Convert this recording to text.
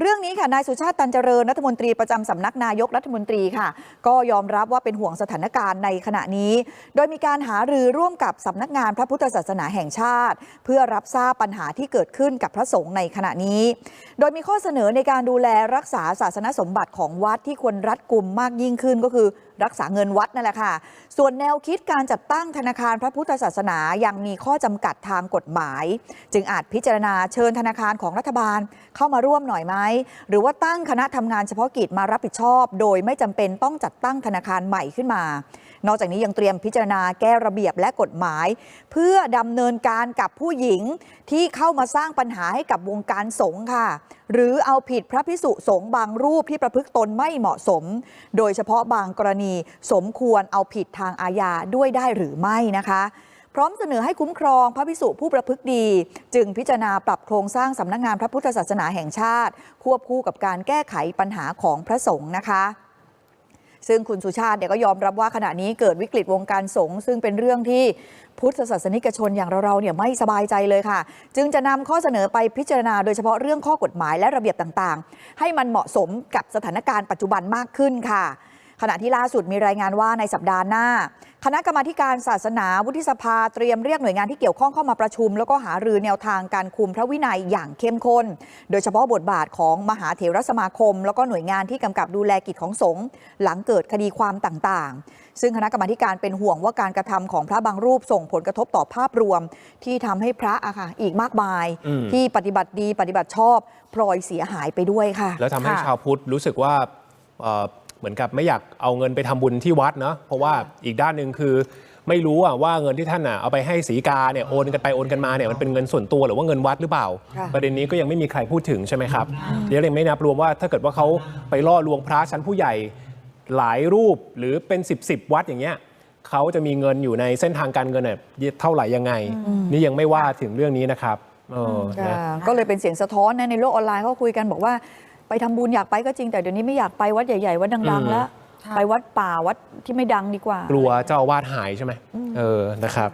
เรื่องนี้ค่ะนายสุชาติตันเจริญรัฐมนตรีประจำสำนักนายกรัฐมนตรีค่ะ ก็ยอมรับว่าเป็นห่วงสถานการณ์ในขณะนี้ โดยมีการหารือร่วมกับสำนักงานพระพุทธศาสนาแห่งชาติ เพื่อรับทราบปัญหาที่เกิดขึ้นกับพระสงฆ์ในขณะนี้ โดยมีข้อเสนอในการดูแลรักษาศาสนสมบัติของวัดที่ควรรัดกุมมากยิ่งขึ้นก็คือรักษาเงินวัดนั่นแหละค่ะ ส่วนแนวคิดการจัดตั้งธนาคารพระพุทธศาสนายังมีข้อจำกัดทางกฎหมาย จึงอาจพิจารณาเชิญธนาคารของรัฐบาลเข้ามาร่วมหน่อยไหมหรือว่าตั้งคณะทำงานเฉพาะกิจมารับผิดชอบ โดยไม่จำเป็นต้องจัดตั้งธนาคารใหม่ขึ้นมา นอกจากนี้ยังเตรียมพิจารณาแก้ระเบียบและกฎหมาย เพื่อดำเนินการกับผู้หญิงที่เข้ามาสร้างปัญหาให้กับวงการสงฆ์ค่ะ หรือเอาผิดพระพิสุสงฆ์บางรูปที่ประพฤติตนไม่เหมาะสม โดยเฉพาะบางกรณีสมควรเอาผิดทางอาญาด้วยได้หรือไม่นะคะ พร้อมเสนอให้คุ้มครองพระพิสุผู้ประพฤติดี จึงพิจารณาปรับโครงสร้างสำนักงานพระพุทธศาสนาแห่งชาติ ควบคู่กับการแก้ไขปัญหาของพระสงฆ์นะคะซึ่งคุณสุชาติเนี่ยก็ยอมรับว่าขณะนี้เกิดวิกฤตวงการสงฆ์ซึ่งเป็นเรื่องที่พุทธศาสนิกชนอย่างเราๆเนี่ยไม่สบายใจเลยค่ะ จึงจะนำข้อเสนอไปพิจารณาโดยเฉพาะเรื่องข้อกฎหมายและระเบียบต่างๆ ให้มันเหมาะสมกับสถานการณ์ปัจจุบันมากขึ้นค่ะ ขณะที่ล่าสุดมีรายงานว่าในสัปดาห์หน้า คณะกรรมาธิการศาสนาวุฒิสภาเตรียมเรียกหน่วยงานที่เกี่ยวข้องเข้ามาประชุม แล้วก็หารือแนวทางการคุมพระวินัยอย่างเข้มข้น โดยเฉพาะบทบาทของมหาเถรสมาคม แล้วก็หน่วยงานที่กำกับดูแลกิจของสงฆ์หลังเกิดคดีความต่างๆ ซึ่งคณะกรรมาธิการเป็นห่วงว่าการกระทำของพระบางรูปส่งผลกระทบต่อภาพรวม ที่ทำให้พระอะค่ะอีกมากมายอืมที่ปฏิบัติดีปฏิบัติชอบพลอยเสียหายไปด้วยค่ะ แล้วทำให้ค่ะชาวพุทธรู้สึกว่าเอ่อเห มือนกับไม่อยากเอาเงินไปทำบุญที่วัดเนาะเพราะว่าอีกด้านหนึ่งคือ ไม่รู้อะว่าเงินที่ท่านอะเอาไปให้สีกาเนี่ยโอนกันไปโอนกันมาเนี่ยมันเป็นเงินส่วนตัวหรือว่าเงินวัดหรือเปล่าค่ะประเด็นนี้ก็ยังไม่มีใครพูดถึงใช่ไหมครับเดี๋ยวยังไม่นับรวมว่าถ้าเกิดว่าเขาไปล่อลวงพระชั้นผู้ใหญ่หลายรูปหรือเป็น 10บสวัดอย่างเงี้ยเขาจะมีเงินอยู่ในเส้นทางการเงินเนี่ยเท่าไหร่ยังไง นี่ยังไม่ว่าถึงเรื่องนี้นะครับเออนะค่ะก็เลยเป็นเสียงสะท้อนนะในโลกออนไลน์เขาคุยกันบอกว่า ไปทำบุญอยากไปก็จริงแต่เดี๋ยวนี้ไม่อยากไปวัดใหญ่ๆวัดดังอืมๆแล้วไปวัดป่าวัดที่ไม่ดังดีกว่า กลัวเจ้าอาวาสหายใช่ไหมเออนะครับ